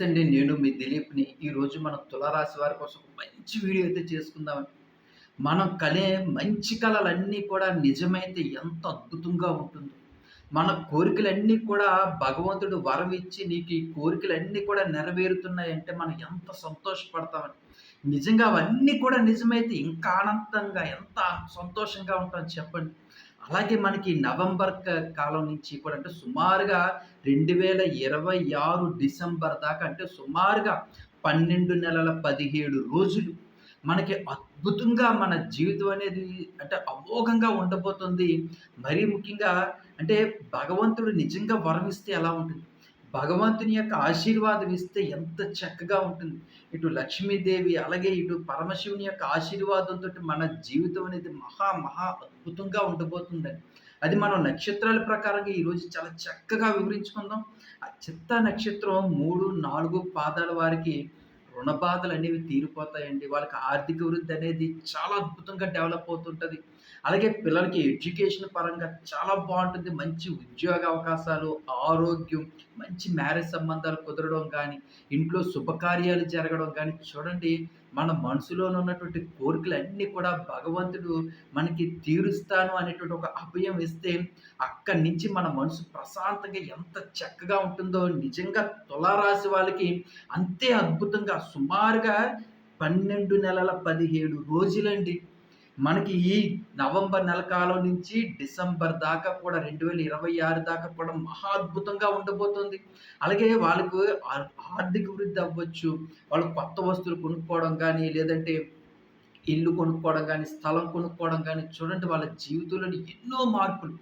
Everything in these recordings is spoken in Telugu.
నమస్తే అండి నేను మీ దిలీప్ని ఈరోజు మనం తులారాశి వారి కోసం మంచి వీడియో అయితే చేసుకుందామని. మనం కలే మంచి కళలన్నీ కూడా నిజమైతే ఎంత అద్భుతంగా ఉంటుందో. మన కోరికలన్నీ కూడా భగవంతుడు వరం ఇచ్చి నీకు ఈ కోరికలన్నీ కూడా నెరవేరుతున్నాయంటే మనం ఎంత సంతోషపడతామని. నిజంగా అవన్నీ కూడా నిజమైతే ఇంకా ఆనందంగా ఎంత సంతోషంగా ఉంటాం చెప్పండి. అలాగే మనకి నవంబర్ కాలం నుంచి కూడా అంటే సుమారుగా రెండు వేల ఇరవై ఆరు డిసెంబర్ దాకా అంటే సుమారుగా పన్నెండు నెలల పదిహేడు రోజులు మనకి అద్భుతంగా మన జీవితం అనేది అంటే అమోఘంగా ఉండబోతుంది. మరీ ముఖ్యంగా అంటే భగవంతుడు నిజంగా వరం ఇస్తే ఎలా ఉంటుంది? భగవంతుని యొక్క ఆశీర్వాదం ఇస్తే ఎంత చక్కగా ఉంటుంది. ఇటు లక్ష్మీదేవి అలాగే ఇటు పరమశివుని యొక్క ఆశీర్వాదంతో మన జీవితం అనేది మహా మహా అద్భుతంగా ఉండబోతుందని అది మనం నక్షత్రాల ప్రకారంగా ఈరోజు చాలా చక్కగా వివరించుకుందాం. ఆ చిత్త నక్షత్రం మూడు నాలుగు పాదాల వారికి రుణ బాధలు అనేవి తీరిపోతాయండి. వాళ్ళకి ఆర్థిక వృద్ధి అనేది చాలా అద్భుతంగా డెవలప్ అవుతుంటుంది. అలాగే పిల్లలకి ఎడ్యుకేషన్ పరంగా చాలా బాగుంటుంది. మంచి ఉద్యోగ అవకాశాలు ఆరోగ్యం మంచి మ్యారేజ్ సంబంధాలు కుదరడం కానీ ఇంట్లో శుభకార్యాలు జరగడం కానీ చూడండి మన మనసులో ఉన్నటువంటి కోరికలు అన్నీ కూడా భగవంతుడు మనకి తీరుస్తాను అనేటువంటి ఒక అభయం ఇస్తే అక్కడి నుంచి మన మనసు ప్రశాంతంగా ఎంత చక్కగా ఉంటుందో నిజంగా తులారాశి వాళ్ళకి అంతే అద్భుతంగా. సుమారుగా పన్నెండు నెలల పదిహేడు రోజులండి. మనకి ఈ నవంబర్ నెల కాలం నుంచి డిసెంబర్ దాకా కూడా రెండు వేల ఇరవై ఆరు దాకా కూడా మహా అద్భుతంగా ఉండబోతుంది. అలాగే వాళ్ళకు ఆర్థిక వృద్ధి అవ్వచ్చు వాళ్ళు కొత్త వస్తువులు కొనుక్కోవడం కానీ లేదంటే ఇల్లు కొనుక్కోవడం కానీ స్థలం కొనుక్కోవడం కానీ చూడండి వాళ్ళ జీవితంలోని ఎన్నో మార్పులు.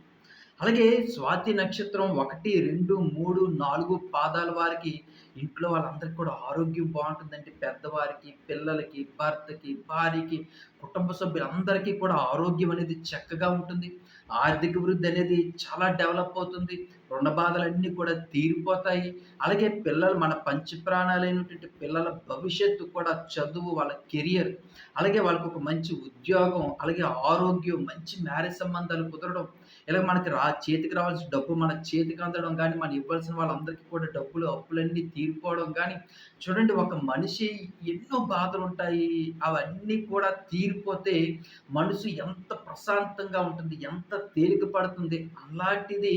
అలాగే స్వాతి నక్షత్రం ఒకటి రెండు మూడు నాలుగు పాదాల వారికి ఇంట్లో వాళ్ళందరికీ కూడా ఆరోగ్యం బాగుంటుందంటే పెద్దవారికి పిల్లలకి భర్తకి భార్యకి కుటుంబ సభ్యులందరికీ కూడా ఆరోగ్యం అనేది చక్కగా ఉంటుంది. ఆర్థిక వృద్ధి అనేది చాలా డెవలప్ అవుతుంది. రుణ బాధలన్నీ కూడా తీరిపోతాయి. అలాగే పిల్లలు మన పంచ ప్రాణాలైనటువంటి పిల్లల భవిష్యత్తు కూడా చదువు వాళ్ళ కెరియర్ అలాగే వాళ్ళకు ఒక మంచి ఉద్యోగం అలాగే ఆరోగ్యం మంచి మ్యారేజ్ సంబంధాలు కుదరడం ఇలా మనకి రా చేతికి రావాల్సిన డబ్బు మన చేతికి అందడం కానీ మనం ఇవ్వాల్సిన వాళ్ళందరికీ కూడా డబ్బులు అప్పులన్నీ తీరిపోవడం కానీ చూడండి ఒక మనిషి ఎన్నో బాధలు ఉంటాయి. అవన్నీ కూడా తీరిపోతే మనసు ఎంత ప్రశాంతంగా ఉంటుంది ఎంత తేలిక పడుతుంది. అలాంటిది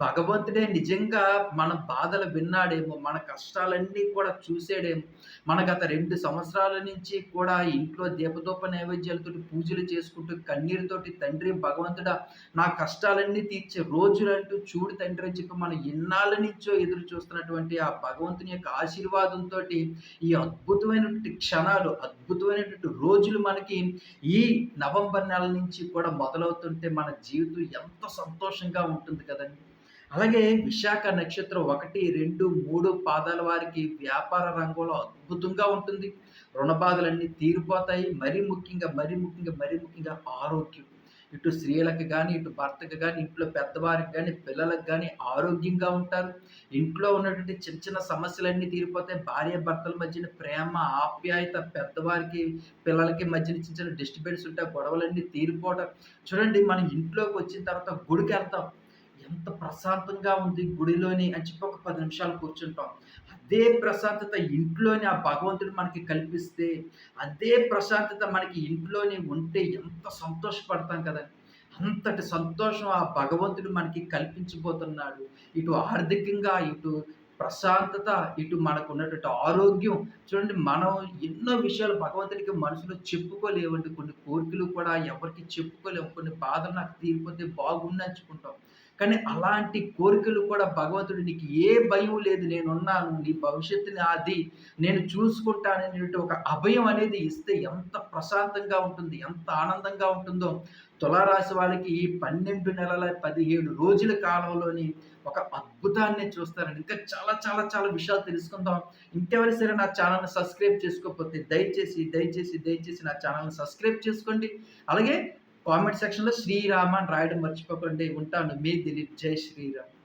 భగవ భగవంతుడే నిజంగా మన బాధలు విన్నాడేమో మన కష్టాలన్నీ కూడా చూసాడేమో మన గత రెండు సంవత్సరాల నుంచి కూడా ఇంట్లో దీపదూప నైవేద్యాలతో పూజలు చేసుకుంటూ కన్నీరుతోటి తండ్రి భగవంతుడా నా కష్టాలన్నీ తీర్చే రోజులంటూ చూడు తండ్రి అని చెప్పి మనం ఇన్నాళ్ళ నుంచో ఎదురు చూస్తున్నటువంటి ఆ భగవంతుని యొక్క ఆశీర్వాదంతో ఈ అద్భుతమైనటువంటి క్షణాలు అద్భుతమైనటువంటి రోజులు మనకి ఈ నవంబర్ నెల నుంచి కూడా మొదలవుతుంటే మన జీవితం ఎంత సంతోషంగా ఉంటుంది కదండి. అలాగే విశాఖ నక్షత్రం ఒకటి రెండు మూడు పాదాల వారికి వ్యాపార రంగంలో అద్భుతంగా ఉంటుంది. రుణ బాధలన్నీ తీరిపోతాయి. మరీ ముఖ్యంగా మరీ ముఖ్యంగా మరీ ముఖ్యంగా ఆరోగ్యం. ఇటు స్త్రీలకు కానీ ఇటు భర్తకు కానీ ఇంట్లో పెద్దవారికి కానీ పిల్లలకు కానీ ఆరోగ్యంగా ఉంటారు. ఇంట్లో ఉన్నటువంటి చిన్న చిన్న సమస్యలన్నీ తీరిపోతాయి. భార్య భర్తల మధ్యన ప్రేమ ఆప్యాయత పెద్దవారికి పిల్లలకి మధ్యన చిన్న చిన్న డిస్టర్బెన్స్ ఉంటాయి. గొడవలన్నీ తీరిపోవడం చూడండి మనం ఇంట్లోకి వచ్చిన తర్వాత గుడికి వెళ్తాం ఎంత ప్రశాంతంగా ఉంది గుడిలోని అని చెప్పి ఒక పది నిమిషాలు కూర్చుంటాం. అదే ప్రశాంతత ఇంట్లోని ఆ భగవంతుడు మనకి కల్పిస్తే అదే ప్రశాంతత మనకి ఇంట్లోనే ఉంటే ఎంత సంతోషపడతాం కదా. అంతటి సంతోషం ఆ భగవంతుడు మనకి కల్పించబోతున్నాడు. ఇటు ఆర్థికంగా ఇటు ప్రశాంతత ఇటు మనకు ఉన్నటువంటి ఆరోగ్యం. చూడండి మనం ఎన్నో విషయాలు భగవంతుడికి మనసులో చెప్పుకోలేవండి. కొన్ని కోరికలు కూడా ఎవరికి చెప్పుకోలేము కొన్ని బాధలు నాకు తీరిపోతే బాగుండి అంచుకుంటాం కానీ అలాంటి కోరికలు కూడా భగవంతుడు నీకు ఏ భయం లేదు నేనున్నాను నీ భవిష్యత్తుని అది నేను చూసుకుంటాననే ఒక అభయం అనేది ఇస్తే ఎంత ప్రశాంతంగా ఉంటుంది ఎంత ఆనందంగా ఉంటుందో. తులారాశి వాళ్ళకి ఈ పన్నెండు నెలల పదిహేడు రోజుల కాలంలోని ఒక అద్భుతాన్ని చూస్తారండి. ఇంకా చాలా చాలా చాలా విషయాలు తెలుసుకుందాం. ఇంకెవరి సరే నా ఛానల్ని సబ్స్క్రైబ్ చేసుకోకపోతే దయచేసి దయచేసి దయచేసి నా ఛానల్ని సబ్స్క్రైబ్ చేసుకోండి. అలాగే కామెంట్ సెక్షన్లో శ్రీరామ అని రాయడం మర్చిపోకండి ఉంటాను. మీ దిలీప్ జై శ్రీరామ్.